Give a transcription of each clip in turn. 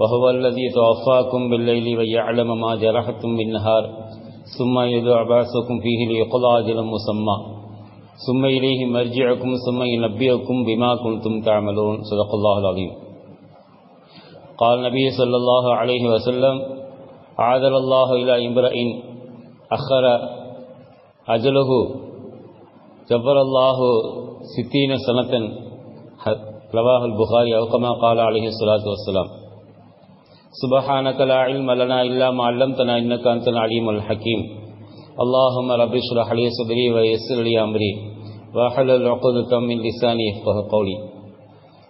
وهو الذي توفاكم بالليل ويعلم ما جرحتم بالنهار ثم يدع بعثكم فيه ليقضى أجل مسمى. ثم إليه مرجعكم ثم ينبئكم بما كنتم تعملون. صدق الله العظيم. قال النبي صلى الله عليه وسلم عادل الله إلى امرئ أخر أجله جبر الله ستين سنة. رواه البخاري أو كما قال عليه الصلاة والسلام. سبحانك لا علم لنا إلا ما علمتنا إنك أنت العليم الحكيم اللهم رب اشرح لي صدري ويسر لي أمري واحلل عقدة من لساني يفقه قولي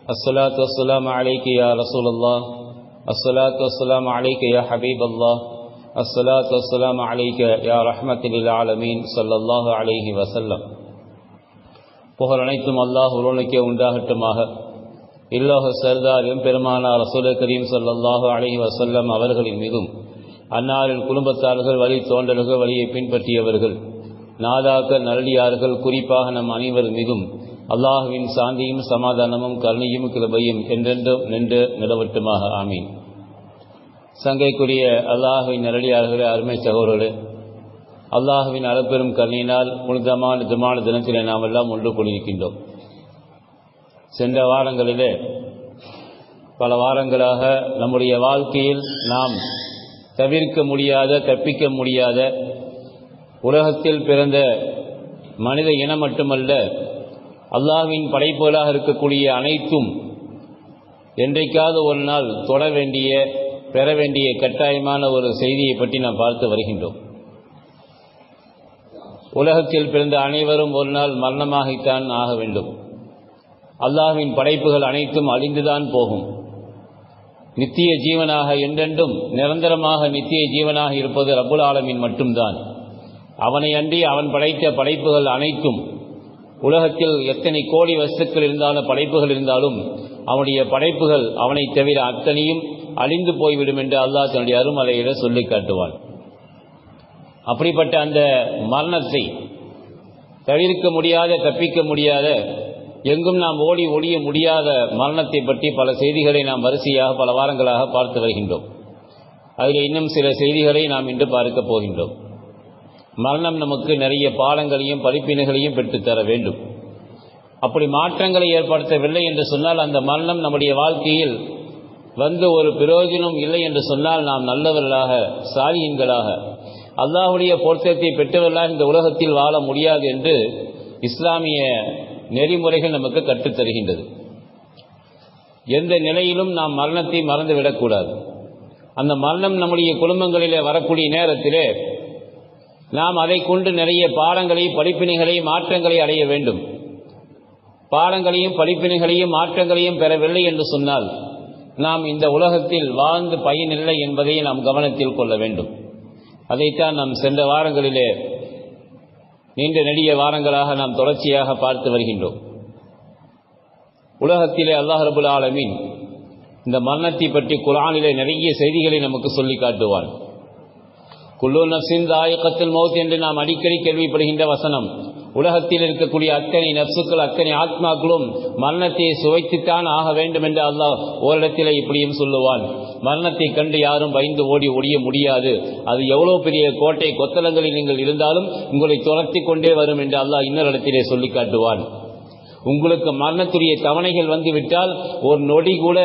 الصلاة والسلام عليك يا رسول الله الصلاة والسلام عليك يا حبيب الله الصلاة والسلام عليك يا رحمة للعالمين صلى الله عليه وسلم புகழ் அனைத்தும் அல்லாஹ் ஒருவனுக்கே உண்டாகட்டுமாக இல்லோக சர்தார் எம்பெருமானார் ரசூல கரீம் சல்லாஹு அலஹி வசல்லம் அவர்களின் மீதும் அன்னாரின் குடும்பத்தார்கள் வழி தோன்றர்கள் வழியை பின்பற்றியவர்கள் நாதாக்கள் நல்லடியார்கள் குறிப்பாக நம் அனைவர் மீதும் அல்லாஹுவின் சாந்தியும் சமாதானமும் கருணையும் கிருபையும் என்றென்றும் நின்று நிலவட்டுமாக. ஆமீன். சங்கைக்குரிய அல்லாஹுவின் நல்லடியார்களே அருமை சகோதரர்களே அல்லாஹுவின் அளப்பெரும் கருணையினால் புனிதமான ஜமான தினத்திலே நாம் எல்லாம் ஒன்று கொண்டிருக்கின்றோம் சென்ற வாரங்களிலே பல வாரங்களாக நம்முடைய வாழ்க்கையில் நாம் தவிர்க்க முடியாத கற்பிக்க முடியாத உலகத்தில் பிறந்த மனித இனம் மட்டுமல்ல அல்லாஹ்வின் படைப்புகளாக இருக்கக்கூடிய அனைத்தும் என்றைக்காவது ஒரு நாள் தொட வேண்டிய பெற வேண்டிய கட்டாயமான ஒரு செய்தியை பற்றி நாம் பார்த்து வருகின்றோம். உலகத்தில் பிறந்த அனைவரும் ஒரு நாள் மரணமாகித்தான் ஆக வேண்டும். அல்லாஹின் படைப்புகள் அனைத்தும் அழிந்துதான் போகும். நித்திய ஜீவனாக என்றென்றும் நிரந்தரமாக நித்திய ஜீவனாக இருப்பது ரபுல் ஆலமின் மட்டும்தான். அவனை அன்றி அவன் படைத்த படைப்புகள் அனைத்தும் உலகத்தில் எத்தனை கோடி வசுக்கள் இருந்தாலும் படைப்புகள் இருந்தாலும் அவனுடைய படைப்புகள் அவனை தவிர அத்தனையும் அழிந்து போய்விடும் என்று அல்லாஹ் தன்னுடைய அருமலையில சொல்லி காட்டுவான். அப்படிப்பட்ட அந்த மரணத்தை தவிர்க்க முடியாத தப்பிக்க முடியாத எங்கும் நாம் ஓடி ஒழிய முடியாத மரணத்தை பற்றி பல செய்திகளை நாம் வரிசையாக பல வாரங்களாக பார்த்து வருகின்றோம். அதில் இன்னும் சில செய்திகளை நாம் இன்று பார்க்க போகின்றோம். மரணம் நமக்கு நிறைய பாடங்களையும் படிப்பினைகளையும் பெற்றுத்தர வேண்டும். அப்படி மாற்றங்களை ஏற்படுத்தவில்லை என்று சொன்னால் அந்த மரணம் நம்முடைய வாழ்க்கையில் வந்து ஒரு பிரயோஜனம் இல்லை என்று சொன்னால் நாம் நல்லவர்களாக சாலியன்களாக அல்லாஹுடைய பொருத்தத்தை பெற்றவர்களாக இந்த உலகத்தில் வாழ முடியாது என்று இஸ்லாமிய நெறிமுறைகள் நமக்கு கற்றுத்தருகின்றது எந்த நிலையிலும் நாம் மரணத்தை மறந்துவிடக்கூடாது. அந்த மரணம் நம்முடைய குடும்பங்களிலே வரக்கூடிய நேரத்திலே நாம் அதை கொண்டு நிறைய பாடங்களை படிப்பினைகளை மாற்றங்களை அடைய வேண்டும். பாடங்களையும் படிப்பினைகளையும் மாற்றங்களையும் பெறவில்லை என்று சொன்னால் நாம் இந்த உலகத்தில் வாழ்ந்து பயனில்லை என்பதை நாம் கவனத்தில் கொள்ள வேண்டும். அதைத்தான் நாம் சென்ற வாரங்களிலே நீண்ட நெடிய வாரங்களாக நாம் தொடர்ச்சியாக பார்த்து வருகின்றோம். உலகத்திலே அல்லாஹ் ரபுல் ஆலமீன் இந்த மரணத்தை பற்றி குரானிலே நிறைய செய்திகளை நமக்கு சொல்லி காட்டுவான். குல்லு நப்சின் தாயக்கத்தில் மௌத் என்று நாம் அடிக்கடி கேள்விப்படுகின்ற வசனம் உலகத்தில் இருக்கக்கூடிய அத்தனை நப்சுக்கள் அத்தனை ஆத்மாக்களும் மரணத்தை சுவைத்துத்தான் ஆக வேண்டும் என்று அல்லாஹ் ஓரிடத்தில் இப்படியும் சொல்லுவான். மரணத்தை கண்டு யாரும் பயந்து ஓடி ஒடிய முடியாது. அது எவ்வளவு பெரிய கோட்டை கொத்தலங்களில் நீங்கள் இருந்தாலும் உங்களை துரத்தி கொண்டே வரும் என்று அல்லாஹ் இன்னொரு இடத்திலே சொல்லி காட்டுவான். உங்களுக்கு மரணத்துடைய தவணைகள் வந்துவிட்டால் ஒரு நொடி கூட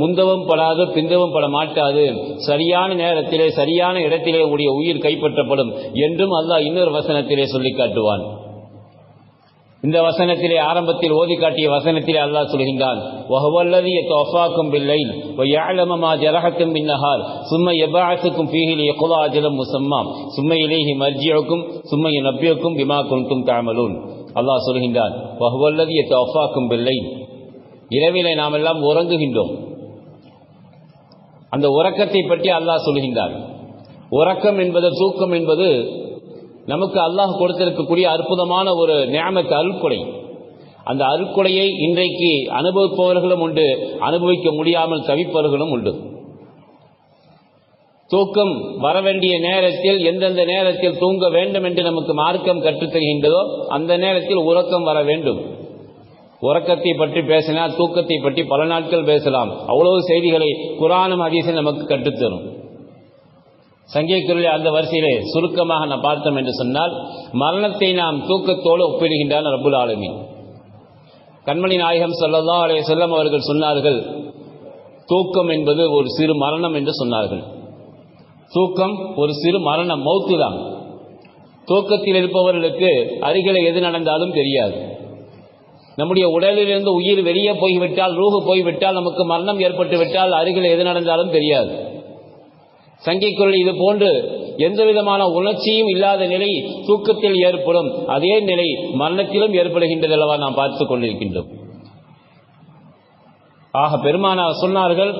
முந்தவும் படாது பிந்தவும் பட மாட்டாது. சரியான நேரத்திலே சரியான இடத்திலே உங்களுடைய உயிர் கைப்பற்றப்படும் என்றும் அல்லாஹ் இன்னொரு வசனத்திலே சொல்லி காட்டுவான். இந்த வசனத்திலே ஆரம்பத்தில் ஓதி காட்டிய வசனத்திலே அல்லாஹ் சொல்கின்றான் வஹுவல்லதி யத்தவஃபாக்கும் பில்லைல் வயஅலம மா ஜரஹத்தும் பின்னஹார் சும்ம யபஅத்துக்கும் ஃபீஹி லியக்லா அஜலம் முஸம்மாம் சும்ம இலைஹி மர்ஜிஉக்கும் சும்ம யுனப்பியுக்கும் பிமா குன்தும் தஅமலூன் அல்லாஹ் சொல்கின்றான் வஹுவல்லதி யத்தவஃபாக்கும் பில்லைல். இரவிலே நாம் எல்லாம் உறங்குகின்றோம். அந்த உறக்கத்தை பற்றி அல்லாஹ் சொல்கின்றார் உறக்கம் என்பது தூக்கம் என்பது நமக்கு அல்லாஹ் கொடுத்திருக்கக்கூடிய அற்புதமான ஒரு நியாமத்து அருள்கொடை. அந்த அருக்கொலையை இன்றைக்கு அனுபவிப்பவர்களும் உண்டு அனுபவிக்க முடியாமல் தவிப்பவர்களும் உண்டு. தூக்கம் வர வேண்டிய நேரத்தில் எந்தெந்த நேரத்தில் தூங்க வேண்டும் என்று நமக்கு மார்க்கம் கற்றுத் தருகின்றதோ அந்த நேரத்தில் உறக்கம் வர வேண்டும். உறக்கத்தை பற்றி பேசினால் தூக்கத்தை பற்றி பல நாட்கள் பேசலாம். அவ்வளவு செய்திகளை குரானும் அதிசயம் நமக்கு கற்றுத்தரும் சங்கீக்குரிய அந்த வரிசையிலே சுருக்கமாக நான் பார்த்தோம் என்று சொன்னால் மரணத்தை நாம் தூக்கத்தோடு ஒப்பிடுகின்றான் ரபுல் ஆலமின். கண்மணி நாயகம் சொல்லதா அலைய செல்லம் அவர்கள் சொன்னார்கள் தூக்கம் என்பது ஒரு சிறு மரணம் என்று சொன்னார்கள். தூக்கம் ஒரு சிறு மரணம் மௌத்து தான். தூக்கத்தில் இருப்பவர்களுக்கு அருகில எது நடந்தாலும் தெரியாது. நம்முடைய உடலிலிருந்து உயிர் வெளியே போய்விட்டால் ரூஹு போய்விட்டால் நமக்கு மரணம் ஏற்பட்டு விட்டால் அருகில் எது நடந்தாலும் தெரியாது. சங்கிக்குள் இது போன்று எந்த விதமான உணர்ச்சியும் இல்லாத நிலை தூக்கத்தில் ஏற்படும். அதே நிலை மரணத்திலும் ஏற்படுகின்றது அல்லவா நாம் பார்த்துக் கொண்டிருக்கின்றோம். ஆக பெருமானா சொன்னார்கள்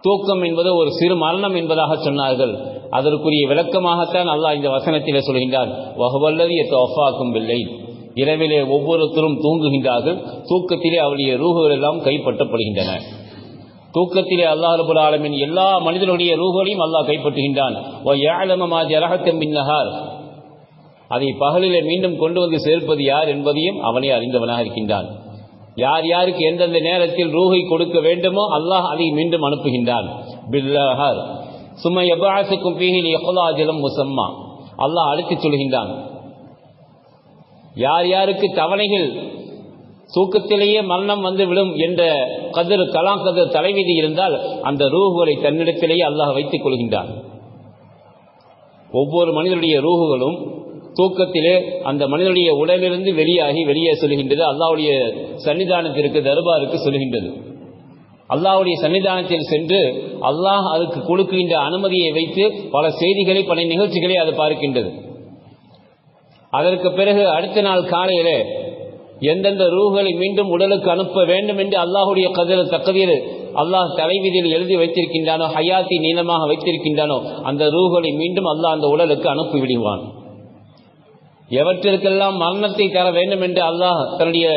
தூக்கம் என்பது ஒரு சிறு மரணம் என்பதாக சொன்னார்கள். அதற்குரிய விளக்கமாகத்தான் அல்லாஹ் இந்த வசனத்திலே சொல்கின்றார் வகுவல்லது ஒஃபாக்கும் இல்லை இரவிலே ஒவ்வொருத்தரும் தூங்குகின்றார்கள். தூக்கத்திலே அவருடைய ரூகுகள் எல்லாம் கைப்பற்றப்படுகின்றன. தூக்கத்திலே அல்லாஹ் ரபுல் ஆலமின் எல்லா மனிதனுடைய ரூகளையும் அல்லாஹ் கைப்பற்றுகின்றான். அதை பகலிலே மீண்டும் கொண்டு வந்து சேர்ப்பது யார் என்பதையும் அவனே அறிந்தவனாக இருக்கின்றான். யார் யாருக்கு எந்தெந்த நேரத்தில் ரூகை கொடுக்க வேண்டுமோ அல்லாஹ் அதை மீண்டும் அனுப்புகின்றான். பில்லஹர். சும்மா எபாசுக்கும் எவ்வளோ எஹ்லாஜலம் முசம்மா. அல்லாஹ் அழைத்து சொல்கின்றான். யார் யாருக்கு தவணைகள் தூக்கத்திலேயே மரணம் வந்து விடும் என்ற கதிர் கலாம் கதிர் தலைவிதி இருந்தால் அந்த ரூகுகளை தன்னிடத்திலேயே அல்லாஹ் வைத்துக் கொள்கின்றான். ஒவ்வொரு மனிதனுடைய ரூகுகளும் தூக்கத்திலே அந்த மனிதனுடைய உடலிலிருந்து வெளியாகி வெளியே சொல்கின்றது. அல்லாவுடைய சன்னிதானத்திற்கு தர்பாருக்கு சொல்கின்றது. அல்லாவுடைய சன்னிதானத்தில் சென்று அல்லாஹ் அதுக்கு கொடுக்கின்ற அனுமதியை வைத்து பல செய்திகளை பல நிகழ்ச்சிகளை அது பார்க்கின்றது. அதற்கு பிறகு அடுத்த நாள் காலையிலே எந்தெந்த ரூகளை மீண்டும் உடலுக்கு அனுப்ப வேண்டும் என்று அல்லாஹுடைய கதிர தக்கதீர் அல்லாஹ் தலைவிதியில் எழுதி வைத்திருக்கின்றானோ ஹயாத்தி நீளமாக வைத்திருக்கின்றானோ அந்த ரூகளை மீண்டும் அல்லாஹ் அந்த உடலுக்கு அனுப்பி விடுவான். எவற்றிற்கெல்லாம் மரணத்தை தர வேண்டும் என்று அல்லாஹ் தன்னுடைய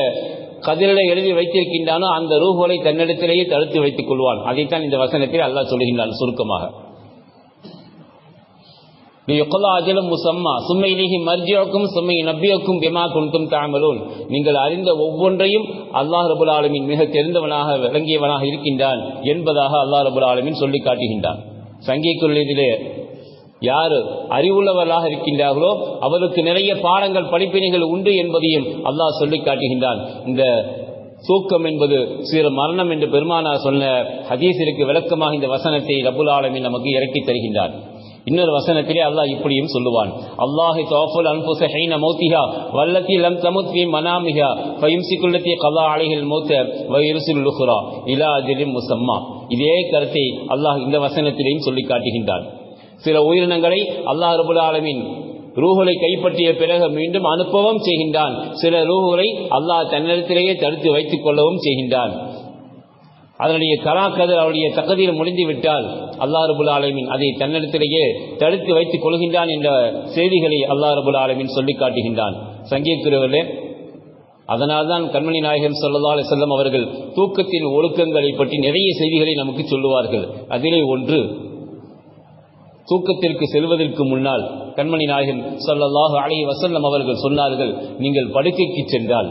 கதிரில எழுதி வைத்திருக்கின்றானோ அந்த ரூகளை தன்னிடத்திலேயே தடுத்து வைத்துக் கொள்வான். அதைத்தான் இந்த வசனத்தில் அல்லாஹ் சொல்கின்றான் சுருக்கமாக. அஜலும் முசம்மா சும்மையிலேயே மர்ஜியோக்கும் சும்மை நபியோக்கும் பிமா கொண்டும் தாமலூன் நீங்கள் அறிந்த ஒவ்வொன்றையும் அல்லாஹ் ரபுல் ஆலமின் மிக தெரிந்தவனாக விளங்கியவனாக இருக்கின்றான் என்பதாக அல்லாஹ் ரபுல் ஆலமின் சொல்லி காட்டுகின்றான். சங்கிக்குள்ளதிலே யார் அறிவுள்ளவர்களாக இருக்கின்றார்களோ அவருக்கு நிறைய பாடங்கள் படிப்பினைகள் உண்டு என்பதையும் அல்லாஹ் சொல்லி காட்டுகின்றான். இந்த தூக்கம் என்பது சிறு மரணம் என்று பெருமானார் சொன்ன ஹதீஸிற்கு விளக்கமாக இந்த வசனத்தை ரபுல் ஆலமின் நமக்கு இறக்கி தருகின்றான் இன்னொரு வசனத்திலே அல்லாஹ் இப்படியும் சொல்லுவான். அல்லாஹி தோஃபுல் அன்புச ஹைன மௌத்திஹா வல்லத்தி லம் தமுத் ஃபி மனாமிஹா ஃபயும்சிகுல்லத்தி கலா அலைஹில் மௌத்த வயுர்சில் லுஹ்ரா இலா அஜலின் முசம்மா. இதே கருத்தை அல்லாஹ் இந்த வசனத்திலேயும் சொல்லி காட்டுகின்றான். சில உயிரினங்களை அல்லாஹ் ரபுல் ஆலமின் ரூஹுகளை கைப்பற்றிய பிறகு மீண்டும் அனுப்பவும் செய்கின்றான். சில ரூஹுகளை அல்லாஹ் தன்னிடத்திலேயே தடுத்து வைத்துக் கொள்ளவும் செய்கின்றான். அதனுடைய கலாக்கதிர் அவருடைய தகுதியில் முடிந்து விட்டால் அல்லா ரபுல் ஆலமின் அதை தன்னிடத்திலேயே தடுத்து வைத்துக் கொள்கின்றான் என்ற செய்திகளை அல்லா ரபுல் ஆலமின் சொல்லி காட்டுகின்றான். சங்கீத்துறவர்களே அதனால்தான் கண்மணி நாயகம் சொல்லல்லா செல்லம் அவர்கள் தூக்கத்தின் ஒழுக்கங்களை பற்றி நிறைய செய்திகளை நமக்கு சொல்லுவார்கள். அதிலே ஒன்று தூக்கத்திற்கு செல்வதற்கு முன்னால் கண்மணி நாயகன் சொல்லல்லாஹு அலை வசல்லம் அவர்கள் சொன்னார்கள் நீங்கள் படுக்கைக்கு சென்றால்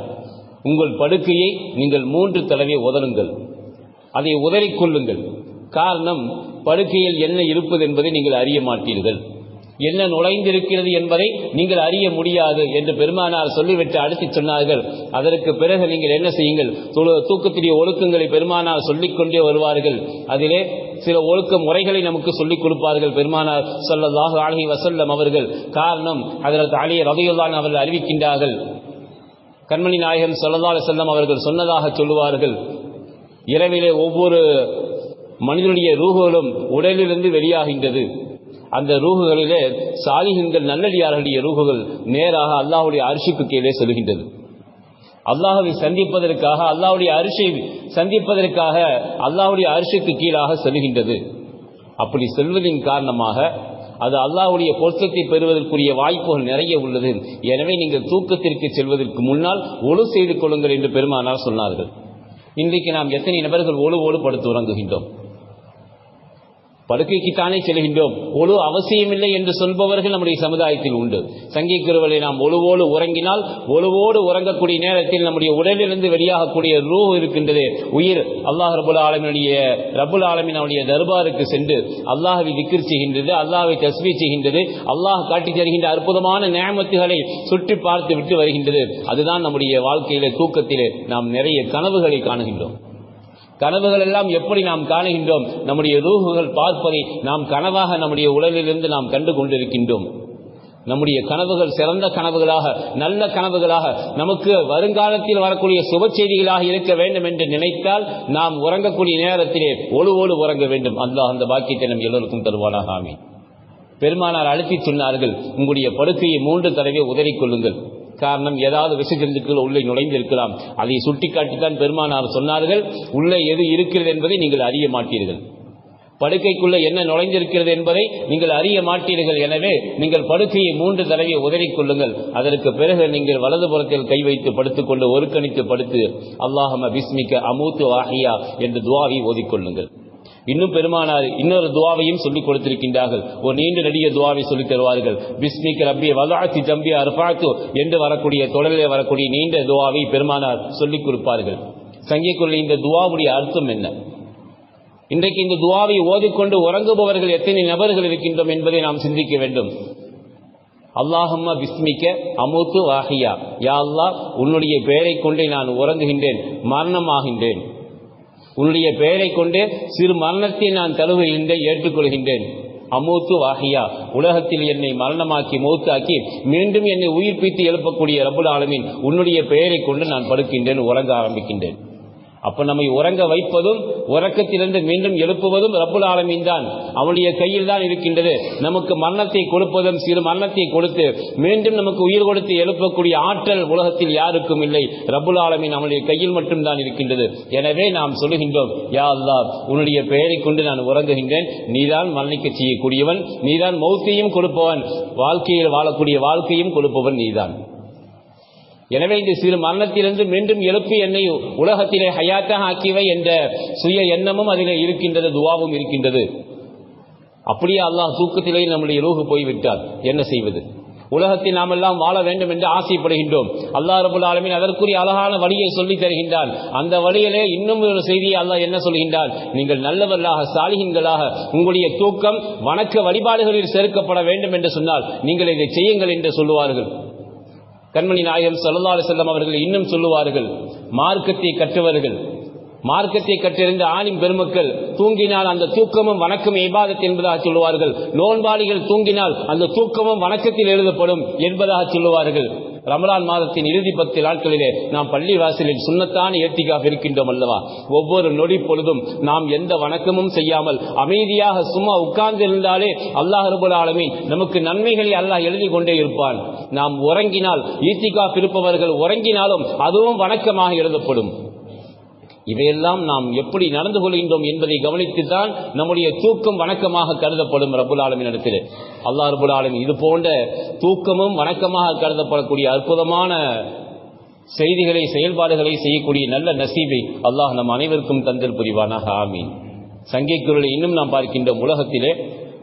உங்கள் படுக்கையை நீங்கள் மூன்று தடவை உதருங்கள் அதை உதறிக்கொள்ளுங்கள் காரணம் படுக்கையில் என்ன இருப்பது என்பதை நீங்கள் அறிய மாட்டீர்கள். என்ன நுழைந்திருக்கிறது என்பதை நீங்கள் அறிய முடியாது என்று பெருமானார் சொல்லிவிட்டு அடுத்து சொன்னார்கள். அதற்கு பிறகு நீங்கள் என்ன செய்யுங்கள்? தூக்கத்திலே ஒழுக்கங்களை பெருமானார் சொல்லிக்கொண்டே வருவார்கள். அதிலே சில ஒழுக்க முறைகளை நமக்கு சொல்லிக் கொடுப்பார்கள் பெருமானார் சொல்லல்லாஹு அலஹி வசல்லம் அவர்கள். காரணம் அதற்கு அலிய ரதையுல்லான் அவர்கள் அறிவிக்கின்றார்கள். கண்மணி நாயகம் சொல்லல்லா செல்லம் அவர்கள் சொன்னதாக சொல்லுவார்கள். இரவிலே ஒவ்வொரு மனிதனுடைய ரூகுகளும் உடலிலிருந்து வெளியாகின்றது. அந்த ரூகுகளிலே சாலிகங்கள் நல்லடியார்களுடைய ரூகுகள் நேராக அல்லாஹுடைய அரிசிக்கு கீழே செல்கின்றது. அல்லாஹவை சந்திப்பதற்காக அல்லாஹ்வுடைய அரிசை சந்திப்பதற்காக அல்லாஹ்வுடைய அரிசிக்கு கீழாக செல்கின்றது. அப்படி செல்வதின் காரணமாக அது அல்லாஹுடைய பொருத்தத்தை பெறுவதற்குரிய வாய்ப்புகள் நிறைய உள்ளது. எனவே நீங்கள் தூக்கத்திற்கு செல்வதற்கு முன்னால் ஒழு செய்து கொள்ளுங்கள் என்று பெருமானார் சொன்னார்கள். இன்றைக்கு நாம் எத்தனை நபர்கள் ஒழுவோடு படுத்து உறங்குகின்றோம்? படுக்கைக்குத்தானே செல்கின்றோம். ஒழு அவசியமில்லை என்று சொல்பவர்கள் நம்முடைய சமுதாயத்தில் உண்டு. சங்கிக் குருவலை நாம் ஒழுவோடு உறங்கினால் ஒழுவோடு உறங்கக்கூடிய நேரத்தில் நம்முடைய உடலிலிருந்து வெளியாகக்கூடிய ரூ இருக்கின்றது. உயிர் அல்லாஹ் ரபுல் ஆலமினுடைய ரபுல் ஆலமினுடைய தர்பாருக்கு சென்று அல்லாஹவை திக்கிர் செய்கின்றது அல்லாஹை தஸ்வி செய்கின்றது அல்லாஹ் காட்டி தருகின்ற அற்புதமான நியமத்துகளை சுற்றி பார்த்து விட்டு வருகின்றது. அதுதான் நம்முடைய வாழ்க்கையிலே தூக்கத்திலே நாம் நிறைய கனவுகளை காணுகின்றோம். கனவுகள் எல்லாம் எப்படி நாம் காணுகின்றோம்? நம்முடைய ரூகுகள் பார்ப்பதை நாம் கனவாக நம்முடைய உடலிலிருந்து நாம் கண்டு கொண்டிருக்கின்றோம். நம்முடைய கனவுகள் சிறந்த கனவுகளாக நல்ல கனவுகளாக நமக்கு வருங்காலத்தில் வரக்கூடிய சுப செய்திகளாக இருக்க வேண்டும் என்று நினைத்தால் நாம் உறங்கக்கூடிய நேரத்திலே ஒழுவோடு உறங்க வேண்டும். அல்லாஹ் அந்த பாக்கியத்தை நம் எல்லோருக்கும் தருவானாக. பெருமானார் அழுத்தி சொன்னார்கள் உங்களுடைய படுக்கையை மூன்று தடவை உதறிக்கொள்ளுங்கள் காரணம் ஏதாவது விஷஜந்துக்கள் உள்ளே நுழைந்திருக்கலாம். அதை சுட்டிக்காட்டித்தான் பெருமானார் சொன்னார்கள் உள்ளே எது இருக்கிறது என்பதை நீங்கள் அறிய மாட்டீர்கள். படுக்கைக்குள்ள என்ன நுழைந்திருக்கிறது என்பதை நீங்கள் அறிய மாட்டீர்கள். எனவே நீங்கள் படுக்கையை மூன்று தடவை உதறிக்கொள்ளுங்கள் அதற்கு பிறகு நீங்கள் வலதுபுறத்தில் கை வைத்து படுத்துக்கொண்டு ஒருக்கணித்து படுத்து அல்லாஹம பிஸ்மிக்க அமூத்து வாஹியா என்று துவாவை ஓதிக்கொள்ளுங்கள் இன்னும் பெருமானார் இன்னொரு துவாவையும் சொல்லிக் கொடுத்திருக்கின்றார்கள். ஒரு நீண்ட நெடிய துவாவை சொல்லித் தருவார்கள். பிஸ்மிக் ரப்பி வலாத்தி தம்பி அர்பாத்து என்று வரக்கூடிய தொடரிலே வரக்கூடிய நீண்ட துவாவை பெருமானார் சொல்லிக் கொடுப்பார்கள். சங்கிக்குள்ள இந்த துவாவுடைய அர்த்தம் என்ன? இன்றைக்கு இந்த துவாவை ஓதிக்கொண்டு உறங்குபவர்கள் எத்தனை நபர்கள் இருக்கின்றோம் என்பதை நாம் சிந்திக்க வேண்டும். அல்லாஹம்மா விஸ்மிக்க அமுத்து வாகியா யா அல்லாஹ் உன்னுடைய பெயரை கொண்டே நான் உறங்குகின்றேன் மரணமாகின்றேன். உன்னுடைய பெயரை கொண்டு சிறு மரணத்தை நான் தழுவுகின்றேன் ஏற்றுக்கொள்கின்றேன். அமூத்து வாகியா உலகத்தில் என்னை மரணமாக்கி மூத்தாக்கி மீண்டும் என்னை உயிர்ப்பித்து எழுப்பக்கூடிய ரபுல் ஆலமின் உன்னுடைய பெயரை கொண்டு நான் படுக்கின்றேன் உறங்க ஆரம்பிக்கின்றேன். அப்ப நம்மை உறங்க வைப்பதும் உறக்கத்திலிருந்து மீண்டும் எழுப்புவதும் ரப்புல் ஆலமீன் தான். அவனுடைய கையில் தான் இருக்கின்றது. நமக்கு மரணத்தை கொடுப்பதும் சிறு மரணத்தை கொடுத்து மீண்டும் நமக்கு உயிர் கொடுத்து எழுப்பக்கூடிய ஆற்றல் உலகத்தில் யாருக்கும் இல்லை. ரபுல் ஆலமீன் அவனுடைய கையில் மட்டும்தான் இருக்கின்றது. எனவே நாம் சொல்லுகின்றோம் யா அல்லா உன்னுடைய பெயரை கொண்டு நான் உறங்குகின்றேன். நீதான் மரணிக்க செய்யக்கூடியவன். நீதான் மௌத்தையும் கொடுப்பவன். வாழ்க்கையில் வாழக்கூடிய வாழ்க்கையும் கொடுப்பவன் நீதான். எனவே இந்த சிறு மரணத்திலிருந்து மீண்டும் எழுப்பி என்னை உலகத்திலே ஹயாத்தாக ஆக்கிவை என்ற சுய எண்ணமும் அதில் இருக்கின்றது துவாவும் இருக்கின்றது. அப்படியே அல்லாஹ் தூக்கத்திலே நம்முடைய ரூகு போய்விட்டால் என்ன செய்வது? உலகத்தில் நாம் எல்லாம் வாழ வேண்டும் என்று ஆசைப்படுகின்றோம். அல்லாஹ் ரபுல் ஆலமின் அதற்குரிய அழகான வழியை சொல்லி தருகின்றான். அந்த வழியிலே இன்னும் ஒரு செய்தியை அல்லாஹ் என்ன சொல்கின்றான்? நீங்கள் நல்லவர்களாக சாலிகின்களாக உங்களுடைய தூக்கம் வணக்க வழிபாடுகளில் சேர்க்கப்பட வேண்டும் என்று சொன்னால் நீங்கள் இதை செய்யுங்கள் என்று சொல்லுவார்கள். கண்மணி நாயகம் சல்லா செல்லம் அவர்கள் இன்னும் சொல்லுவார்கள் மார்க்கத்தை கற்றவர்கள் மார்க்கத்தை கற்றிருந்த ஆணின் பெருமக்கள் தூங்கினால் அந்த தூக்கமும் வணக்கம் இபாதத் என்பதாக சொல்லுவார்கள் நோன்பாளிகள் தூங்கினால் அந்த தூக்கமும் வணக்கத்தில் எழுதப்படும் என்பதாக சொல்லுவார்கள். ரமலான் மாதத்தின் இறுதி பத்து நாட்களிலே நாம் பள்ளி வாசலில் சுண்ணத்தான ஏத்திக்காக இருக்கின்றோம் அல்லவா? ஒவ்வொரு நொடி பொழுதும் நாம் எந்த வணக்கமும் செய்யாமல் அமைதியாக சும்மா உட்கார்ந்து இருந்தாலே அல்லாஹ் ரபுல் ஆலமீன் நமக்கு நன்மைகளை அல்லாஹ் எழுதி கொண்டே இருப்பான். நாம் உறங்கினால் ஈத்திகாப் இருப்பவர்கள் உறங்கினாலும் அதுவும் வணக்கமாக எழுதப்படும். இவையெல்லாம் நாம் எப்படி நடந்து கொள்கின்றோம் என்பதை கவனித்துத்தான் நம்முடைய தூக்கம் வணக்கமாக கருதப்படும் ரபுல் ஆலமின் இடத்தில். அல்லாஹ் ரபுல் ஆலமின் இது போன்ற தூக்கமும் வணக்கமாக கருதப்படக்கூடிய அற்புதமான செய்திகளை செயல்பாடுகளை செய்யக்கூடிய நல்ல நசீபை அல்லாஹ் நம் அனைவருக்கும் தந்தல் புரிவானாக. ஆமீன். சங்கை குரலை இன்னும் நாம் பார்க்கின்றோம் உலகத்திலே.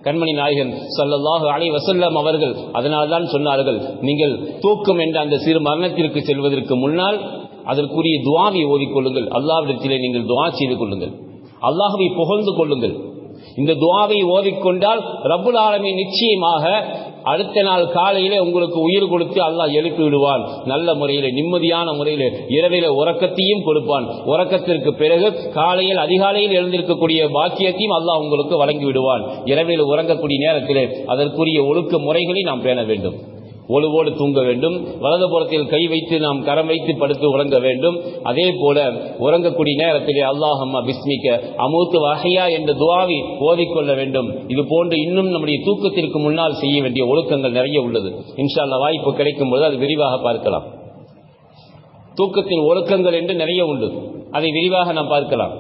கண்மணி நாயகன் சல்லல்லாஹு அலை வசல்லம் அவர்கள் அதனால்தான் சொன்னார்கள் நீங்கள் தூக்கம் என்ற அந்த சிறு மரணத்திற்கு செல்வதற்கு முன்னால் அதற்குரிய துவாவை ஓதிக்கொள்ளுங்கள். அல்லாவிடத்திலே நீங்கள் துவா செய்து கொள்ளுங்கள். அல்லாஹுவை புகழ்ந்து கொள்ளுங்கள். இந்த துவாவை ஓதிக்கொண்டால் ரபுல் ஆலமி நிச்சயமாக அடுத்த நாள் காலையிலே உங்களுக்கு உயிர் கொடுத்து அல்லாஹ் எழுப்பி விடுவான். நல்ல முறையிலே நிம்மதியான முறையிலே இரவில உறக்கத்தையும் கொடுப்பான். உறக்கத்திற்கு பிறகு காலையில் அதிகாலையில் எழுந்திருக்கக்கூடிய பாக்கியத்தையும் அல்லாஹ் உங்களுக்கு வழங்கி விடுவான். இரவில் உறங்கக்கூடிய நேரத்திலே அதற்குரிய ஒழுக்க முறைகளை நாம் பேண வேண்டும். ஒழுவோடு தூங்க வேண்டும். வலது புறத்தில் கை வைத்து நாம் கரம் வைத்து படுத்து உறங்க வேண்டும். அதே போல உறங்கக்கூடிய நேரத்திலே அல்லாஹம்மா பிஸ்மிக்க அமூத்து வகையா என்ற துவாவி ஓதிக்கொள்ள வேண்டும். இது போன்று இன்னும் நம்முடைய தூக்கத்திற்கு முன்னால் செய்ய வேண்டிய ஒழுக்கங்கள் நிறைய உள்ளது. இன்ஷால்ல வாய்ப்பு கிடைக்கும் போது அது விரிவாக பார்க்கலாம். தூக்கத்தின் ஒழுக்கங்கள் என்று நிறைய உண்டு. அதை விரிவாக நாம் பார்க்கலாம்.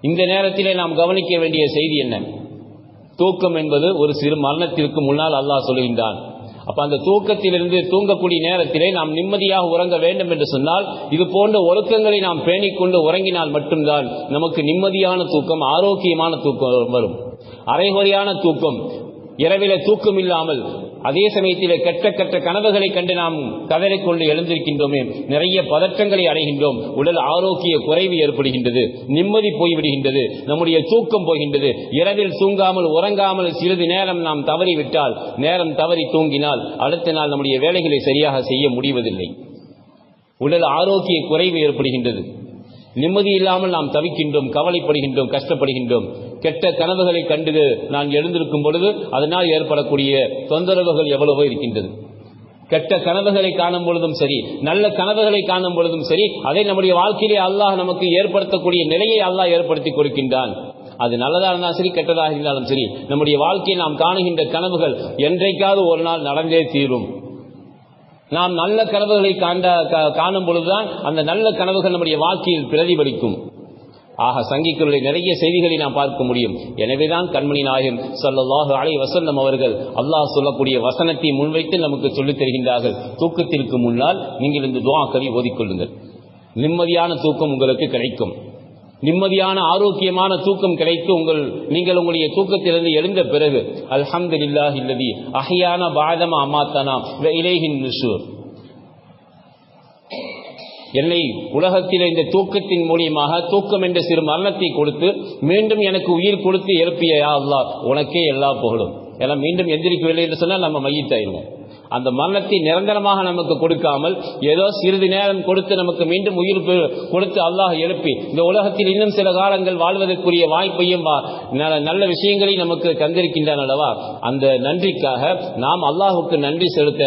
இந்த நேரத்திலே நாம் கவனிக்க வேண்டிய செய்தி என்ன? தூக்கம் என்பது ஒரு சிறு மரணத்திற்கு முன்னால் அல்லாஹ் சொல்கின்றான். அப்ப அந்த தூக்கத்திலிருந்து தூங்கக்கூடிய நேரத்திலே நாம் நிம்மதியாக உறங்க வேண்டும் என்று சொன்னால் இது போன்ற ஒழுக்கங்களை நாம் பேணிக்கொண்டு உறங்கினால் மட்டும்தான் நமக்கு நிம்மதியான தூக்கம் ஆரோக்கியமான தூக்கம் வரும். அரைகுறையான தூக்கம் இரவில தூக்கம் இல்லாமல் அதே சமயத்தில் கெட்ட கெட்ட கனவுகளை கண்டு நாம் கதறிக்கொண்டு எழுந்திருக்கின்றோமே நிறைய பதற்றங்களை அடைகின்றோம் உடல் ஆரோக்கிய குறைவு ஏற்படுகின்றது நிம்மதி போய்விடுகின்றது நம்முடைய தூக்கம் போகின்றது இரவில் தூங்காமல் உறங்காமல் சிறிது நேரம் நாம் தவறிவிட்டால் நேரம் தவறி தூங்கினால் அடுத்த நாள் நம்முடைய வேலைகளை சரியாக செய்ய முடிவதில்லை. உடல் ஆரோக்கிய குறைவு ஏற்படுகின்றது. நிம்மதி இல்லாமல் நாம் தவிக்கின்றோம் கவலைப்படுகின்றோம் கஷ்டப்படுகின்றோம். கெட்ட கனவுகளை கண்டு நான் எழுந்திருக்கும் பொழுது அதனால் ஏற்படக்கூடிய தொந்தரவுகள் எவ்வளவோ இருக்கின்றது. கெட்ட கனவுகளை காணும் பொழுதும் சரி நல்ல கனவுகளை காணும் பொழுதும் சரி அதை நம்முடைய வாழ்க்கையிலே அல்லாஹ் நமக்கு ஏற்படுத்தக்கூடிய நிலையை அல்லாஹ் ஏற்படுத்தி கொடுக்கின்றான். அது நல்லதாக இருந்தாலும் சரி கெட்டதாக இருந்தாலும் சரி நம்முடைய வாழ்க்கையை நாம் காணுகின்ற கனவுகள் என்றைக்காவது ஒரு நாள் நடந்தே தீரும். நாம் நல்ல கனவுகளை காண்ட காணும் பொழுதுதான் அந்த நல்ல கனவுகள் நம்முடைய வாழ்க்கையில் பிரதிபலிக்கும். ஆக சங்கிகளுடைய நிறைய செய்திகளை நாம் பார்க்க முடியும். எனவேதான் கண்மணி நாயகம் சல்லாஹு அலை வசல்லம் அவர்கள் அல்லாஹ் சொல்லக்கூடிய வசனத்தை முன்வைத்து நமக்கு சொல்லித் தருகின்றார்கள். தூக்கத்திற்கு முன்னால் நீங்கள் இந்த துவாக்களை ஓதிக்கொள்ளுங்கள். நிம்மதியான தூக்கம் உங்களுக்கு கிடைக்கும். நிம்மதியான ஆரோக்கியமான தூக்கம் கிடைத்து உங்கள் நீங்கள் உங்களுடைய தூக்கத்திலிருந்து எழுந்த பிறகு அல்ஹம்துலில்லாஹி இல்லதி அஹியான பாதம அமாத்தனா இலேஹின் நுஷூர். என்னை உலகத்தில் இந்த தூக்கத்தின் மூலியமாக தூக்கம் என்ற சிறு மரணத்தை கொடுத்து மீண்டும் எனக்கு உயிர் கொடுத்து எழுப்பிய யா உனக்கே எல்லா புகழும். ஏன்னா மீண்டும் எந்திரிக்கவில்லை என்று சொன்னால் நம்ம மையத்தாயிருவோம் அந்த மரணத்தை நிரந்தரமாக நமக்கு கொடுக்காமல் ஏதோ சிறிது நேரம் கொடுத்து நமக்கு மீண்டும் உயிர் கொடுத்து அல்லாஹ் எழுப்பி இந்த உலகத்தில் இன்னும் சில காலங்கள் வாழ்வதற்குரிய வாய்ப்பையும் நல்ல விஷயங்களை நமக்கு தந்திருக்கின்றன அல்லவா? அந்த நன்றிக்காக நாம் அல்லாஹுக்கு நன்றி செலுத்த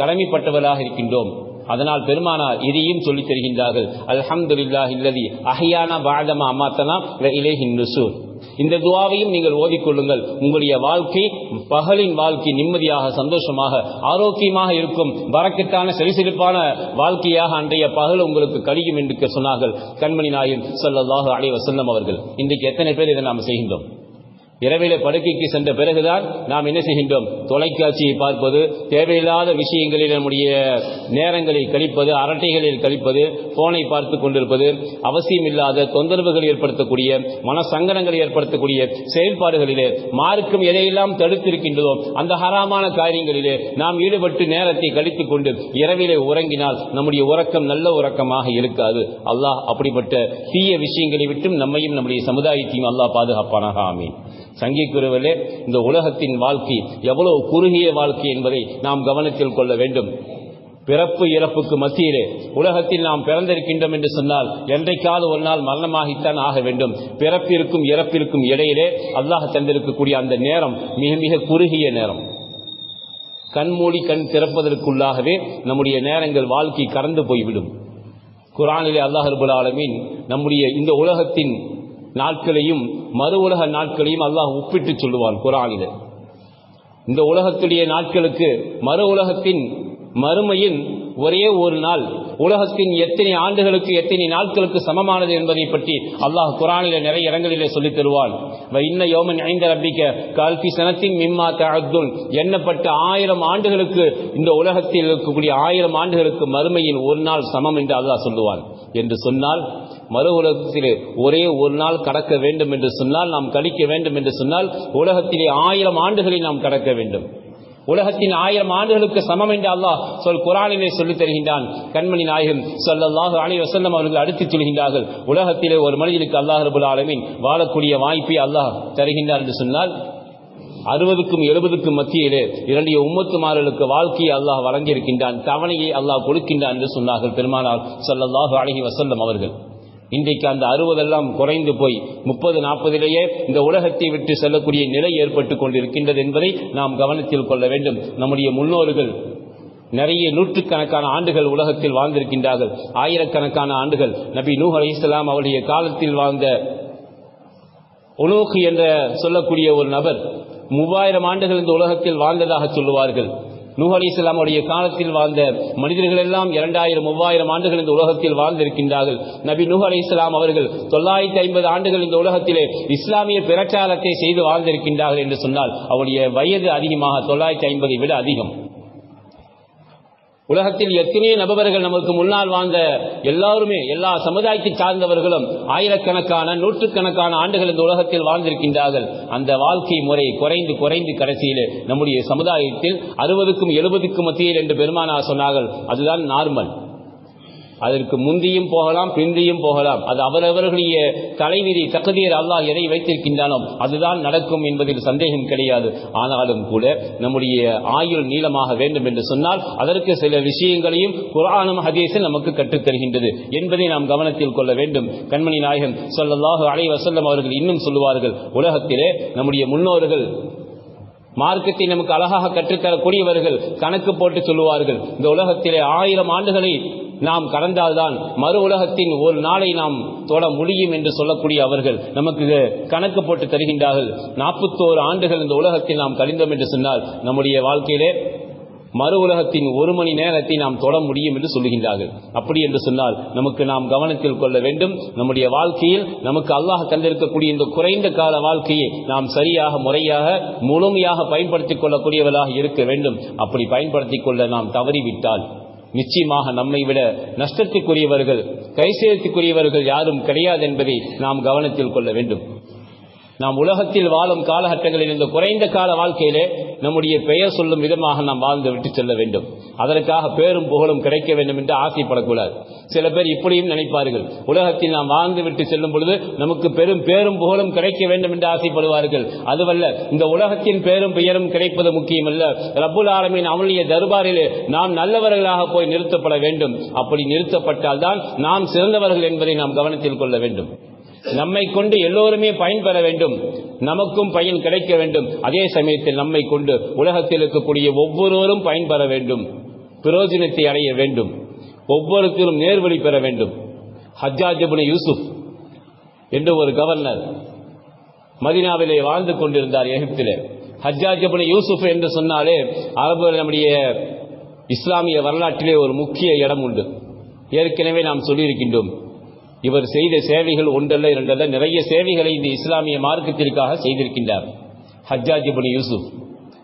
கடமைப்பட்டவர்களாக இருக்கின்றோம். அதனால் பெருமானார் இதையும் சொல்லித் தருகின்றார்கள். அல்ஹம்துலில்லாஹ் இல்லதி அஹ்யானா பாதமா அமாத்தனா இலே நுசூர் இந்த துவாவையும் நீங்கள் ஓதிக்கொள்ளுங்கள் உங்களுடைய வாழ்க்கை பகலின் வாழ்க்கை நிம்மதியாக சந்தோஷமாக ஆரோக்கியமாக இருக்கும். வரக்கட்டான செலிசிலிப்பான வாழ்க்கையாக அன்றைய பகல் உங்களுக்கு கழியும் என்று சொன்னார்கள். கண்மணி நாயன் சொல்லல்லாக அலை அவர்கள். இன்றைக்கு எத்தனை பேர் இதை நாம் செய்கின்றோம்? இரவில படுக்கைக்கு சென்ற பிறகுதான் நாம் என்ன செய்கின்றோம்? தொலைக்காட்சியை பார்ப்பது தேவையில்லாத விஷயங்களில் நம்முடைய நேரங்களை கழிப்பது அரட்டைகளில் கழிப்பது போனை பார்த்து கொண்டிருப்பது அவசியமில்லாத தொந்தரவுகள் ஏற்படுத்தக்கூடிய மனசங்கடங்களை ஏற்படுத்தக்கூடிய செயல்பாடுகளிலே மார்க்கும் எதையெல்லாம் தடுத்திருக்கின்றதோ அந்த ஹராமான காரியங்களிலே நாம் ஈடுபட்டு நேரத்தை கழித்துக் கொண்டு இரவிலே உறங்கினால் நம்முடைய உறக்கம் நல்ல உறக்கமாக இருக்காது. அல்லாஹ் அப்படிப்பட்ட தீய விஷயங்களை விட்டும் நம்மையும் நம்முடைய சமுதாயத்தையும் அல்லாஹ் பாதுகாப்பானாக. ஆமீன். சங்கிக்குறவர்களே இந்த உலகத்தின் வாழ்க்கை எவ்வளவு குறுகிய வாழ்க்கை என்பதை நாம் கவனத்தில் கொள்ள வேண்டும். பிறப்பு இறப்புக்கு மத்தியிலே உலகத்தில் நாம் பிறந்திருக்கின்றோம் என்று சொன்னால் என்றைக்காவது ஒரு நாள் மரணமாகித்தான் ஆக வேண்டும். பிறப்பிற்கும் இறப்பிற்கும் இடையிலே அல்லாஹ் தந்திருக்கக்கூடிய அந்த நேரம் மிக மிக குறுகிய நேரம். கண்மூடி கண் திறப்பதற்குள்ளாகவே நம்முடைய நேரங்கள் வாழ்க்கை கடந்து போய்விடும். குரானிலே அல்லாஹ் ஆலமின் நம்முடைய இந்த உலகத்தின் நாட்களையும் மறு உலக நாட்களையும் அல்லாஹ் ஒப்பிட்டு சொல்லுவான் குரானிலே. இந்த உலகத்துடைய நாட்களுக்கு மறு உலகத்தின் மறுமையின் ஒரே ஒரு நாள் உலகத்தின் எத்தனை ஆண்டுகளுக்கு எத்தனை நாட்களுக்கு சமமானது என்பதை பற்றி அல்லாஹ் குரானில நிறைய இடங்களிலே சொல்லித் தருவான். இன்ன யோமன் ஐந்த ரப்பிக்க கால்பி சனத்தின் மிம்மா தஅத்துன் எண்ணப்பட்ட ஆயிரம் ஆண்டுகளுக்கு இந்த உலகத்தில் இருக்கக்கூடிய ஆயிரம் ஆண்டுகளுக்கு மறுமையின் ஒரு நாள் சமம் என்று அல்லாஹ் சொல்லுவான். என்று சொன்னால் மறு உலகத்திலே ஒரே ஒரு நாள் கடக்க வேண்டும் என்று சொன்னால் நாம் கழிக்க வேண்டும் என்று சொன்னால் உலகத்திலே ஆயிரம் ஆண்டுகளை நாம் கடக்க வேண்டும். உலகத்தின் ஆயிரம் ஆண்டுகளுக்கு சமம் என்று அல்லாஹ் சொல் குரானிலே சொல்லி தருகின்றான். கண்மணி நாயகம் சொல்லல்லாஹு அலி வசந்தம் அவர்கள் அடுத்து சொல்கின்றார்கள். உலகத்திலே ஒரு மனிதனுக்கு அல்லாஹ் ரபுல் ஆலமின் வாழக்கூடிய வாய்ப்பை அல்லாஹ் தருகின்றார் என்று சொன்னால் அறுபதுக்கும் எழுபதுக்கும் மத்தியிலே இரண்டு உம்மத்துமார்களுக்கு வாழ்க்கையை அல்லாஹ் வழங்கியிருக்கின்றான் தவணையை அல்லாஹ் கொடுக்கின்றான் என்று சொன்னார்கள் பெருமானார் சொல்லல்லாஹு அழகி வசல்லம் அவர்கள். இன்றைக்கு அந்த அறுபதெல்லாம் குறைந்து போய் முப்பது நாற்பதிலேயே இந்த உலகத்தை விட்டு செல்லக்கூடிய நிலை ஏற்பட்டு கொண்டிருக்கின்றது என்பதை நாம் கவனத்தில் கொள்ள வேண்டும். நம்முடைய முன்னோர்கள் நிறைய நூற்றுக்கணக்கான ஆண்டுகள் உலகத்தில் வாழ்ந்திருக்கின்றார்கள். ஆயிரக்கணக்கான ஆண்டுகள். நபி நூஹ் அலி இஸ்லாம் அவருடைய காலத்தில் வாழ்ந்த உனோக்கு என்ற சொல்லக்கூடிய ஒரு நபர் மூவாயிரம் ஆண்டுகள் இந்த உலகத்தில் வாழ்ந்ததாக சொல்லுவார்கள். நூஹ் அலி இஸ்லாமுடைய காலத்தில் வாழ்ந்த மனிதர்கள் எல்லாம் இரண்டாயிரம் மூவாயிரம் ஆண்டுகள் இந்த உலகத்தில் வாழ்ந்திருக்கின்றார்கள். நபி நூஹ் அலி இஸ்லாம் அவர்கள் தொள்ளாயிரத்தி ஐம்பது ஆண்டுகள் இந்த உலகத்திலே இஸ்லாமிய பிரச்சாரத்தை செய்து வாழ்ந்திருக்கின்றார்கள் என்று சொன்னால் அவருடைய வயது அதிகமாக தொள்ளாயிரத்தி ஐம்பதை விட அதிகம். உலகத்தில் எத்தனையோ நபர்கள் நமக்கு முன்னால் வாழ்ந்த எல்லாருமே எல்லா சமுதாயத்தை சார்ந்தவர்களும் ஆயிரக்கணக்கான நூற்றுக்கணக்கான ஆண்டுகள் இந்த உலகத்தில் வாழ்ந்திருக்கின்றார்கள். அந்த வாழ்க்கை முறை குறைந்து குறைந்து கடைசியில் நம்முடைய சமுதாயத்தில் அறுபதுக்கும் எழுபதுக்கும் மத்தியில் என்று பெருமானா சொன்னார்கள். அதுதான் நார்மல் அதற்கு முந்தியும் போகலாம் பிந்தியும் போகலாம். அது அவரவர்களுடைய தலைவிதி தகுதியர் அல்லாஹ் எதை வைத்திருக்கின்றானோ அதுதான் நடக்கும் என்பதில் சந்தேகம் கிடையாது. ஆனாலும் கூட நம்முடைய ஆயுள் நீளமாக வேண்டும் என்று சொன்னால் அதற்கு சில விஷயங்களையும் குரானும் ஹதீஸும் நமக்கு கற்றுத் தருகின்றது என்பதை நாம் கவனத்தில் கொள்ள வேண்டும். கண்மணி நாயகன் சொல்லல்லாஹு அலை வசல்லம் அவர்கள் இன்னும் சொல்லுவார்கள் உலகத்திலே நம்முடைய முன்னோர்கள் மார்க்கத்தை நமக்கு அழகாக கற்றுத்தரக்கூடியவர்கள் கணக்கு போட்டு சொல்லுவார்கள் இந்த உலகத்திலே ஆயிரம் ஆண்டுகளை நாம் கடந்தால்தான் மறு உலகத்தின் ஒரு நாளை நாம் தொட முடியும் என்று சொல்லக்கூடிய அவர்கள் நமக்கு கணக்கு போட்டு தருகின்றார்கள். நாற்பத்தோரு ஆண்டுகள் இந்த உலகத்தில் நாம் கழிந்தோம் என்று சொன்னால் நம்முடைய வாழ்க்கையிலே மறு உலகத்தின் ஒரு மணி நேரத்தை நாம் தொட முடியும் என்று சொல்லுகின்றார்கள். அப்படி என்று சொன்னால் நமக்கு நாம் கவனத்தில் கொள்ள வேண்டும். நம்முடைய வாழ்க்கையில் நமக்கு அல்லாஹ் தந்திருக்கக்கூடிய இந்த குறைந்த கால வாழ்க்கையை நாம் சரியாக முறையாக முழுமையாக பயன்படுத்திக் கொள்ளக்கூடியவர்களாக இருக்க வேண்டும். அப்படி பயன்படுத்திக் கொள்ள நாம் தவறிவிட்டால் நிச்சயமாக நம்மை விட நஷ்டத்துக்குரியவர்கள் கைசேதத்துக்குரியவர்கள் யாரும் கிடையாது என்பதை நாம் கவனத்தில் கொள்ள வேண்டும். நாம் உலகத்தில் வாழும் காலகட்டங்களில் இந்த குறைந்த கால வாழ்க்கையிலே நம்முடைய பெயர் சொல்லும் விதமாக நாம் வாழ்ந்து விட்டு செல்ல வேண்டும். அதற்காக பேரும் புகழும் கிடைக்க வேண்டும் என்று ஆசைப்படக்கூடாது. சில பேர் இப்படியும் நினைப்பார்கள். உலகத்தில் நாம் வாழ்ந்து விட்டு செல்லும் பொழுது நமக்கு பெரும் பேரும் புகழும் கிடைக்க வேண்டும் என்று ஆசைப்படுவார்கள். அதுவல்ல இந்த உலகத்தின் பேரும் பெயரும் கிடைப்பது முக்கியமல்ல. ரபுல் ஆலமின் அவனுடைய தர்பாரிலே நாம் நல்லவர்களாக போய் நிறுத்தப்பட வேண்டும். அப்படி நிறுத்தப்பட்டால் தான் நாம் சிறந்தவர்கள் என்பதை நாம் கவனத்தில் கொள்ள வேண்டும். நம்மை கொண்டு எல்லோருமே பயன்பெற வேண்டும். நமக்கும் பயன் கிடைக்க வேண்டும். அதே சமயத்தில் நம்மை கொண்டு உலகத்தில் இருக்கக்கூடிய ஒவ்வொருவரும் பயன்பெற வேண்டும். பிரயோஜனத்தை அடைய வேண்டும். ஒவ்வொருத்தரும் நேர்வழி பெற வேண்டும். ஹஜ்ஜாஜபுன யூசுப் என்று ஒரு கவர்னர் மதினாவிலே வாழ்ந்து கொண்டிருந்தார் எகிப்திலே. ஹஜ்ஜாஜபுன யூசுப் என்று சொன்னாலே அரபு நம்முடைய இஸ்லாமிய வரலாற்றிலே ஒரு முக்கிய இடம் உண்டு. ஏற்கனவே நாம் சொல்லியிருக்கின்றோம். இவர் செய்த சேவைகள் ஒன்றல்ல இரண்டல்ல நிறைய சேவைகளை இந்த இஸ்லாமிய மார்க்கத்திற்காக செய்திருக்கின்றார். ஹஜ்ஜாஜிபுன் யூசுப்.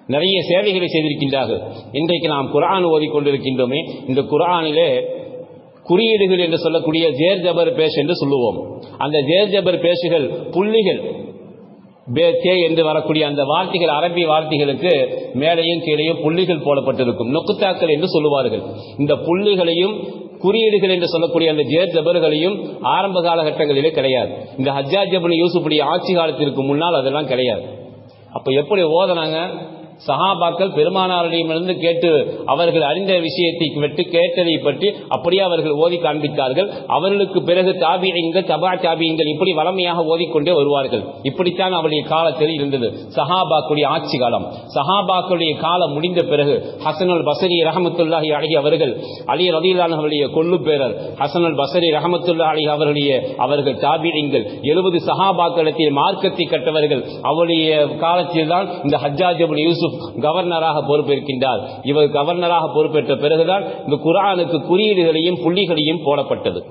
நிறைய சேவைகளை செய்திருக்கின்றார்கள். இன்றைக்கு நாம் குரான் ஓதிக்கொண்டிருக்கின்றோமே இந்த குரானிலே குறியீடுகள் என்று சொல்லக்கூடிய ஜேர் ஜபர் பேஷ் என்று சொல்லுவோம். அந்த ஜேர் ஜபர் பேஷுகள் புள்ளிகள் பேத்தே என்று வரக்கூடிய அந்த வார்த்தைகள் அரபி வார்த்தைகளுக்கு மேலையும் கீழேயும் புள்ளிகள் போடப்பட்டிருக்கும். நொக்குத்தாக்கள் என்று சொல்லுவார்கள். இந்த புள்ளிகளையும் குறியீடுகள் என்று சொல்லக்கூடிய அந்த ஜே ஜபர்களையும் ஆரம்ப காலகட்டங்களிலே கிடையாது. இந்த ஹஜ்ஜாஜபுன் யூசுப்புடைய ஆட்சி காலத்திற்கு முன்னால் அதெல்லாம் கிடையாது. அப்ப எப்படி ஓதனாங்க? சஹாபாக்கள் பெருமானாரிடமிருந்து கேட்டு அவர்கள் அறிந்த விஷயத்தை விட்டு கேட்டதை பற்றி அப்படியே அவர்கள் ஓதி காண்பித்தார்கள். அவர்களுக்கு பிறகு தாபியங்கள் தபா தாபியங்கள் இப்படி வளமையாக ஓதிக்கொண்டே வருவார்கள். இப்படித்தான் அவருடைய காலத்தில் இருந்தது. சஹாபாக்குடைய ஆட்சி காலம். சஹாபாக்களுடைய காலம் முடிந்த பிறகு ஹசனுல் பசரி ரஹமத்துல்லாஹி அழகி அவர்கள் அலி ரதிலான் அவருடைய கொள்ளு பேரர் ஹசனுல் பசரி ரஹமத்துல்லா அலி அவர்களுடைய அவர்கள் தாபியங்கள் எழுபது சஹாபாக்களத்தில் மார்க்கத்தை கட்டவர்கள் அவருடைய காலத்தில் தான் இந்த ஹஜ்ஜாஜபுல் யூசுப் கவர்னராக பொறுப்பேற்கின்றார். இவர் கவர்னராக பொறுப்பேற்ற பிறகுதான் இந்த குரானுக்கு குறியீடுகளையும் புள்ளிகளையும் போடப்பட்டது.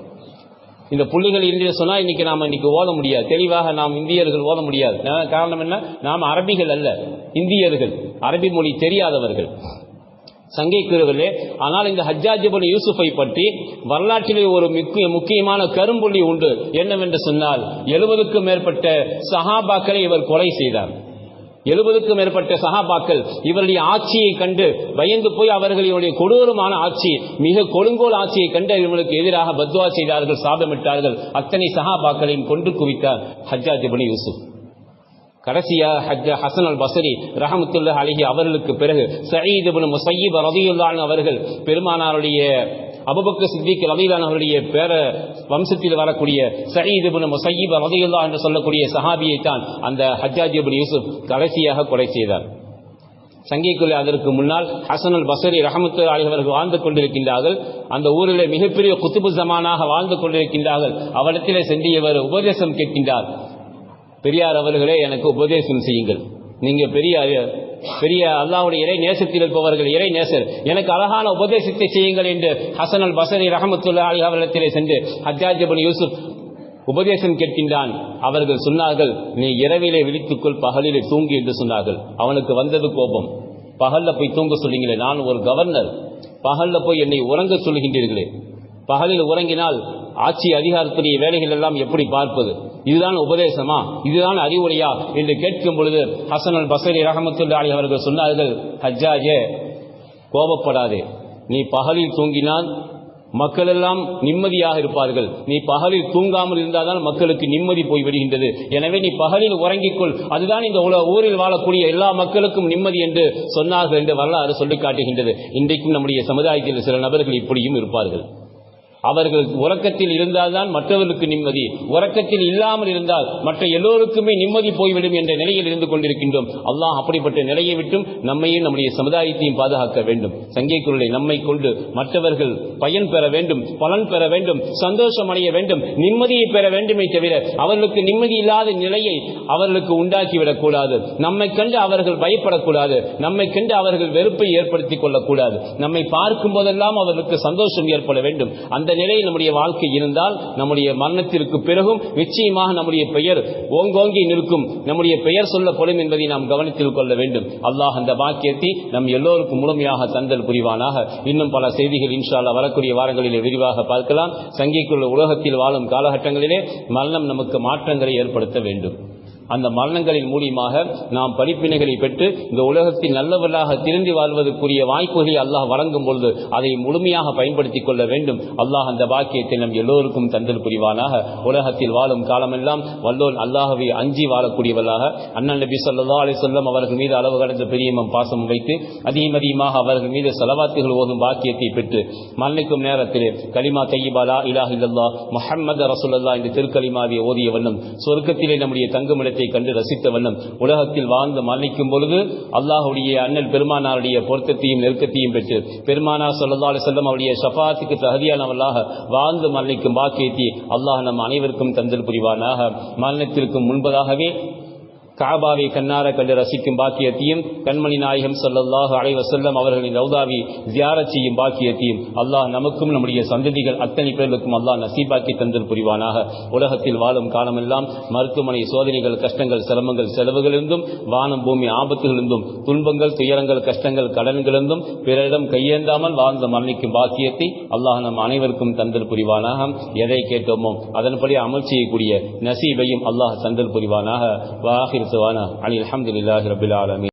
இந்த புள்ளிகள் இல்லை சொன்னா இன்னைக்கு நாம இன்னைக்கு ஓத முடியாது. தெளிவாக நாம் இந்தியர்கள் ஓத முடியாது. காரணம் என்ன? நாம் அரபிகள் அல்ல. இந்தியர்கள். அரபி மொழி தெரியாதவர்கள். சங்கைக்குறவர்களே ஆனால் இந்த ஹஜ்ஜாஜிபுல் யூசுஃபை பற்றி வரலாற்றிலே ஒரு முக்கியமான கரும்புள்ளி உண்டு. என்னவென்று சொன்னால் எழுபதுக்கும் மேற்பட்ட சஹாபாக்களை இவர் கொலை செய்தார். எழுபதுக்கும் மேற்பட்ட சகாபாக்கள் இவருடைய ஆட்சியை கண்டு பயந்து போய் அவர்களுடைய கொடூரமான ஆட்சி மிக கொடுங்கோல் ஆட்சியை கண்டு இவர்களுக்கு எதிராக பத்வா செய்தார்கள் சாபமிட்டார்கள். அத்தனை சகாபாக்களையும் கொண்டு குவித்தார் ஹஜ்ஜாஜ் இப்னு யூசுப். கடைசியா ஹஜ்ஜ ஹசன் அல் பசரி ரஹமத்துல்லா அலிஹி அவர்களுக்கு பிறகு சயீத் இப்னு முசையீப் ரதியுல்லான் அவர்கள் பெருமானாருடைய அபுபக்கர் சித்திக் ரதியுல்லான் அவருடைய பேர வம்சத்தில் வரக்கூடிய சயீத் இப்னு முசையீப் ரதியுல்லா என்று சொல்லக்கூடிய சஹாபியை தான் அந்த ஹஜ்ஜாஜ் இப்னு யூசுப் கடைசியாக கொலை செய்தார். சங்கைக்குள்ளே அதற்கு முன்னால் ஹசனுல் பசரி ரஹமத்து அவர்கள் வாழ்ந்து கொண்டிருக்கின்றார்கள். அந்த ஊரிலே மிகப்பெரிய குத்துபு ஜமானாக வாழ்ந்து கொண்டிருக்கின்றார்கள். அவரிடத்திலே சென்று இவர் உபதேசம் கேட்கின்றார். பெரியார் அவர்களே எனக்கு உபதேசம் செய்யுங்கள். நீங்கள் பெரிய பெரிய அல்லாவுடைய இறை நேசத்தில் இருப்பவர்கள் இறை நேசர். எனக்கு அழகான உபதேசத்தை செய்யுங்கள் என்று ஹசன் அல் பசரி ரஹமத்துல்லா அலி சென்று ஹஜ்ஜாஜ் யூசுப் உபதேசம் கேட்கின்றான். அவர்கள் சொன்னார்கள் நீ இரவிலே விழித்துக்கொள் பகலிலே தூங்கு என்று சொன்னார்கள். அவனுக்கு வந்தது கோபம். பகல்ல போய் தூங்க சொல்லுங்களே நான் ஒரு கவர்னர். பகல்ல போய் என்னை உறங்க சொல்லுகின்றீர்களே. பகலில் உறங்கினால் ஆட்சி அதிகாரத்துடைய வேலைகள் எல்லாம் எப்படி பார்ப்பது? இதுதான் உபதேசமா? இதுதான் அறிவுரையா? என்று கேட்கும் பொழுது ஹசன் அல் பசரி ரஹமத்துல்லாலி அவர்கள் சொன்னார்கள் ஹஜ்ஜாஜே கோபப்படாதே. நீ பகலில் தூங்கினால் மக்கள் எல்லாம் நிம்மதியாக இருப்பார்கள். நீ பகலில் தூங்காமல் இருந்தால்தான் மக்களுக்கு நிம்மதி போய்விடுகின்றது எனவே நீ பகலில் உறங்கிக்கொள். அதுதான் இந்த உல ஊரில் வாழக்கூடிய எல்லா மக்களுக்கும் நிம்மதி என்று சொன்னார்கள் என்று வரலாறு சொல்லி காட்டுகின்றது இன்றைக்கும் நம்முடைய சமுதாயத்தில் சில நபர்கள் இப்படியும் இருப்பார்கள். அவர்கள் உறக்கத்தில் இருந்தால்தான் மற்றவர்களுக்கு நிம்மதி. உறக்கத்தில் இல்லாமல் இருந்தால் மற்ற எல்லோருக்குமே நிம்மதி போய்விடும் என்ற நிலையில் இருந்து கொண்டிருக்கின்றோம். அல்லாஹ் அப்படிப்பட்ட நிலையை விட்டும் நம்மையும் நம்முடைய சமுதாயத்தையும் பாதுகாக்க வேண்டும். சங்கை குரலை நம்மை கொண்டு மற்றவர்கள் பயன் பெற வேண்டும் பலன் பெற வேண்டும் சந்தோஷம் அடைய வேண்டும் நிம்மதியை பெற வேண்டுமே தவிர அவர்களுக்கு நிம்மதி இல்லாத நிலையை அவர்களுக்கு உண்டாக்கிவிடக் கூடாது. நம்மை கண்டு அவர்கள் பயப்படக்கூடாது. நம்மை கண்டு அவர்கள் வெறுப்பை ஏற்படுத்திக் கொள்ளக்கூடாது. நம்மை பார்க்கும் போதெல்லாம் அவர்களுக்கு சந்தோஷம் ஏற்பட வேண்டும். அந்த நிலையில் நம்முடைய வாழ்க்கை இருந்தால் நம்முடைய மரணத்திற்கு பிறகும் நிச்சயமாக நம்முடைய பெயர் ஓங்கோங்கி நிற்கும். நம்முடைய பெயர் சொல்லப்படும் என்பதை நாம் கவனத்தில் கொள்ள வேண்டும். அல்லாஹ் அந்த பாக்கியத்தை நம் எல்லோருக்கும் முழுமையாக தந்தல் புரிவானாக. இன்னும் பல செய்திகள் இன்ஷால வரக்கூடிய வாரங்களிலே விரிவாக பார்க்கலாம். சங்கிக்குள்ள உலகத்தில் வாழும் காலகட்டங்களிலே மரணம் நமக்கு மாற்றங்களை ஏற்படுத்த வேண்டும். அந்த மரணங்களின் மூலியமாக நாம் படிப்பினைகளை பெற்று இந்த உலகத்தில் நல்லவர்களாக திரும்பி வாழ்வதற்குரிய வாய்ப்புகளை அல்லாஹ் வழங்கும் பொழுது அதை முழுமையாக பயன்படுத்திக் கொள்ள வேண்டும். அல்லாஹ் அந்த பாக்கியத்தை நம் எல்லோருக்கும் தந்தல் புரிவானாக. உலகத்தில் வாழும் காலமெல்லாம் வல்லோன் அல்லாஹவை அஞ்சி வாழக்கூடியவர்களாக. அண்ணன் நபி சொல்லா அலி சொல்லம் அவர்கள் மீது அளவு கடந்த பெரியமம் பாசம் வைத்து அதிகம் அதிகமாக அவர்கள் மீது செலவாத்துகள் ஓதும் பாக்கியத்தை பெற்று மரணிக்கும் நேரத்தில் கலிமா தையிபாலா இலாஹில்லா முஹம்மது ரசூலுல்லா இந்த திருக்கலிமாவை ஓதிய வண்ணம் சொர்க்கத்திலே நம்முடைய தங்குமிடத்தை கண்டு ரசித்த வண்ணம். உலகத்தில் வாழ்ந்து மரணிக்கும் பொழுது அல்லாஹுடைய அண்ணன் பெருமானாருடைய பொருத்தத்தையும் நெருக்கத்தையும் பெற்று பெருமானா சொல்லா செல்லம் அவருடைய ஷஃபாத்துக்கு தகுதியானவர்களாக வாழ்ந்து மரணிக்கும் பாக்கியத்தை அல்லாஹ் நம் அனைவருக்கும் தந்தல் புரிவானாக மரணத்திற்கு முன்பதாகவே காபாவை கண்ணார கண்டு ரசிக்கும் பாக்கியத்தையும் கண்மணி நாயகம் ஸல்லல்லாஹு அலைஹி அவர்களின் ரவுதாவை ஜியாரத் செய்யும் பாக்கியத்தையும் அல்லாஹ் நமக்கும் நம்முடைய சந்ததிகள் அத்தனை பேர்களுக்கும் அல்லாஹ் நசீபாக்கி தந்தல் புரிவானாக. உலகத்தில் வாழும் காலமெல்லாம் மருத்துவமனை சோதனைகள் கஷ்டங்கள் சிரமங்கள் செலவுகளிலிருந்தும் வானம் பூமி ஆபத்துகளிலிருந்தும் துன்பங்கள் துயரங்கள் கஷ்டங்கள் கடன்களிலிருந்தும் பிறரிடம் கையேந்தாமல் வாழ்ந்து மரணிக்கும் பாக்கியத்தை அல்லாஹ் நம் அனைவருக்கும் தந்தல் புரிவானாக. எதை கேட்டோமோ அதன்படி அமல் செய்யக்கூடிய நசீபையும் அல்லாஹ் தந்தல் புரிவானாக. வாகிர் سوانا عن الحمد لله رب العالمين.